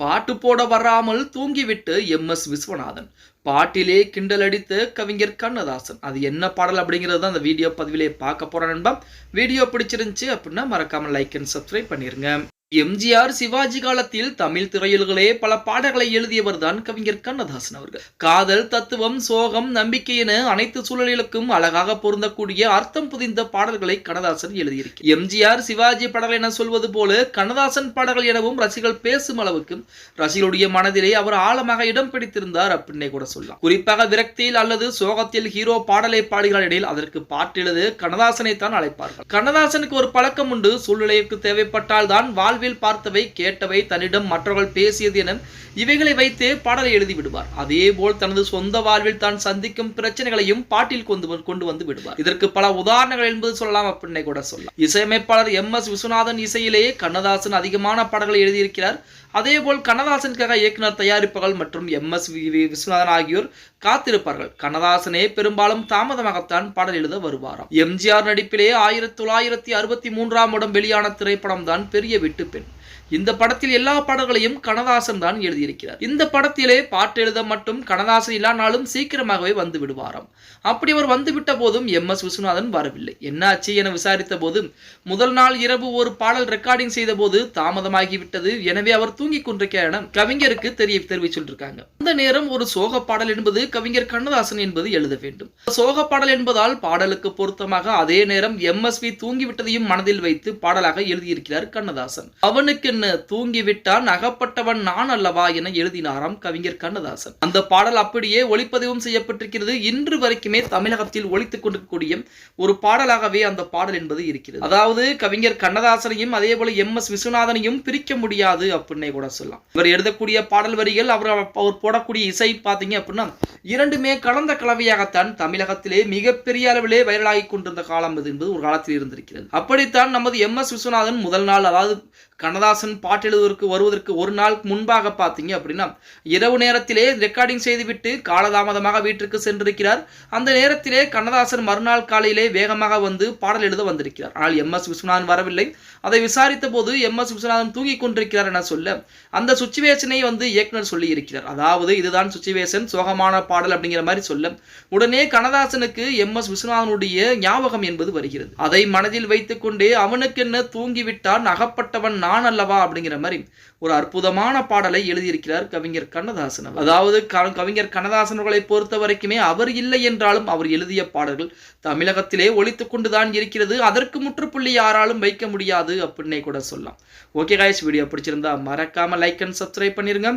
பாட்டு போட வராமல் தூங்கிவிட்டு எம் எஸ் விஸ்வநாதன். பாட்டிலே கிண்டல் அடித்த கவிஞர் கண்ணதாசன். அது என்ன பாடல் அப்படிங்கிறது தான் அந்த வீடியோ பதிவிலே பார்க்க போகிறேன் நண்பா வீடியோ பிடிச்சிருந்துச்சு அப்படின்னா மறக்காமல் லைக் அண்ட் சப்ஸ்கிரைப் பண்ணிடுங்க எம்ஜிஆர் சிவாஜி காலத்தில் தமிழ் திரையுலகளே பல பாடல்களை எழுதியவர் தான் கவிஞர் கண்ணதாசன் அவர்கள். காதல் தத்துவம் சோகம் நம்பிக்கை என அனைத்து சூழலுக்கும் அழகாக பொருந்தக்கூடிய அர்த்தம் புதிந்த பாடல்களை கண்ணதாசன் எழுதியிருக்கிறார். எம்ஜிஆர் சிவாஜி பாடல் என சொல்வது போல கண்ணதாசன் பாடல்கள் எனவும் ரசிகர்கள் பேசும் அளவுக்கு ரசிகளுடைய மனதிலே அவர் ஆழமாக இடம் பிடித்திருந்தார் அப்படின்னே கூட சொல்லலாம். குறிப்பாக விரக்தியில் அல்லது சோகத்தில் ஹீரோ பாடலை பாடுகிறார் இடையில் அதற்கு பாட்டு எழுது கண்ணதாசனை தான் அழைப்பார்கள். கண்ணதாசனுக்கு ஒரு பழக்கம் உண்டு. சூழ்நிலைக்கு தேவைப்பட்டால் தான் வாழ்வில் பார்த்தவை கேட்டவை தன்னிடம் மற்றவர்கள் பேசியது என இவைகளை வைத்தே பாடலை எழுதி விடுவார் அதே போல் தனது சொந்த வாழ்வில் தான் சந்திக்கும் பிரச்சனைகளையும் பாட்டில் கொண்டு கொண்டு வந்து விடுவார். இதற்கு பல உதாரணங்கள் என்பது சொல்லலாம் அப்படின்னே கூட சொல்லலாம். இசையமைப்பாளர் எம் எஸ் விஸ்வநாதன் இசையிலேயே கண்ணதாசன் அதிகமான பாடல்களை எழுதியிருக்கிறார். அதேபோல் கண்ணதாசனுக்காக இயக்குனர் தயாரிப்புகள் மற்றும் எம் எஸ் வி விஸ்வநாதன் ஆகியோர் காத்திருப்பார்கள். கண்ணதாசனே பெரும்பாலும் தாமதமாகத்தான் பாடல் எழுத வருவாராம். எம்ஜிஆர் நடிப்பிலே ஆயிரத்தி தொள்ளாயிரத்தி அறுபத்தி மூன்றாம் இடம் வெளியான திரைப்படம் தான் பெரிய விட்டு பெண் இந்த படத்தில் எல்லா பாடல்களையும் கனதாசன் தான் எழுதியிருக்கிறார். இந்த படத்திலே பாட்டு எழுத மட்டும் கனதாசன் இல்லானாலும் சீக்கிரமாகவே வந்து விடுவாராம். அப்படி அவர் வந்துவிட்ட போதும் எம் எஸ் விஸ்வநாதன் வரவில்லை. என்னாச்சு என விசாரித்த போது முதல் நாள் இரவு ஒரு பாடல் ரெக்கார்டிங் செய்த போது தாமதமாகிவிட்டது எனவே அவர் தூங்கிக் கொண்டிருக்கிறார் என கவிஞருக்கு தெரிய தெரிவிச்சுள்ளிருக்காங்க அந்த நேரம் ஒரு சோக பாடல் என்பது கவிஞர் கண்ணதாசன் என்பது எழுத வேண்டும். சோக பாடல் என்பதால் பாடலுக்கு பொருத்தமாக அதே நேரம் எம் எஸ் வி தூங்கிவிட்டதையும் மனதில் வைத்து பாடலாக எழுதியிருக்கிறார் கண்ணதாசன். அவனுக்கு என்ன? தூங்கிவிட்டான் அகப்பட்டவன் நான் அல்லவா? என எழுதினாராம் கவிஞர் கண்ணதாசன். அந்த பாடல் அப்படியே ஒளிப்பதிவும் செய்யப்பட்டிருக்கிறது. இன்று வரைக்குமே தமிழகத்தில் ஒழித்துக் கொண்டிருக்கக்கூடிய ஒரு பாடலாகவே அந்த பாடல் என்பது இருக்கிறது. அதாவது கவிஞர் கண்ணதாசனையும் அதே போல எம். எஸ். விஸ்வநாதனையும் பிரிக்க முடியாது அப்படின்னே கூட சொல்லலாம். இவர் எழுதக்கூடிய பாடல் வரிகள் அவர் அவர் போடக்கூடிய இசை பார்த்தீங்க அப்படின்னா இரண்டுமே கலந்த கலவையாகத்தான் தமிழகத்திலே மிகப்பெரிய அளவிலே வைரலாகி கொண்டிருந்த காலம் இது என்பது ஒரு காலத்தில் இருந்திருக்கிறது. அப்படித்தான் நமது எம் எஸ் விஸ்வநாதன் முதல் நாள் அதாவது கண்ணதாசன் பாட்டு எழுதுவதற்கு வருவதற்கு ஒரு நாள் முன்பாக பார்த்தீங்க அப்படின்னா இரவு நேரத்திலே ரெக்கார்டிங் செய்துவிட்டு காலதாமதமாக வீட்டிற்கு சென்றிருக்கிறார். அந்த நேரத்திலே கண்ணதாசன் மறுநாள் காலையிலே வேகமாக வந்து பாடல் எழுத வந்திருக்கிறார். ஆனால் எம் எஸ் விஸ்வநாதன் வரவில்லை. அதை விசாரித்த போது எம் எஸ் விஸ்வநாதன் தூங்கிக் கொண்டிருக்கிறார் என சொல்ல அந்த சுச்சுவேஷனை வந்து இயக்குனர் சொல்லி இருக்கிறார் அதாவது இதுதான் சுச்சுவேஷன் சோகமான பாடல் அப்படிங்கிற மாதிரி சொல்ல உடனே கண்ணதாசனுக்கு எம். எஸ். விஸ்வநாதனுடைய ஞாபகம் என்பது வருகிறது. அதை மனதில் வைத்துக்கொண்டே அவனுக்கு என்ன தூங்கிவிட்டான் அகப்பட்டவன் நான் அல்லவா அப்படிங்கிற மாதிரி ஒரு அற்புதமான பாடலை எழுதியிருக்கிறார் கவிஞர் கண்ணதாசன் அதாவது கவிஞர் கண்ணதாசன் அவர்களை பொறுத்த வரைக்குமே அவர் இல்லை என்றாலும் அவர் எழுதிய பாடல்கள் தமிழகத்திலே ஒழித்துக்கொண்டுதான் இருக்கிறது அதற்கு முற்றுப்புள்ளி யாராலும் வைக்க முடியாது அப்படின்னே கூட சொல்லலாம். ஓகே காய்ஸ் வீடியோ பிடிச்சிருந்தா மறக்காம லைக் அண்ட் சப்ஸ்கிரைப் பண்ணிருங்க.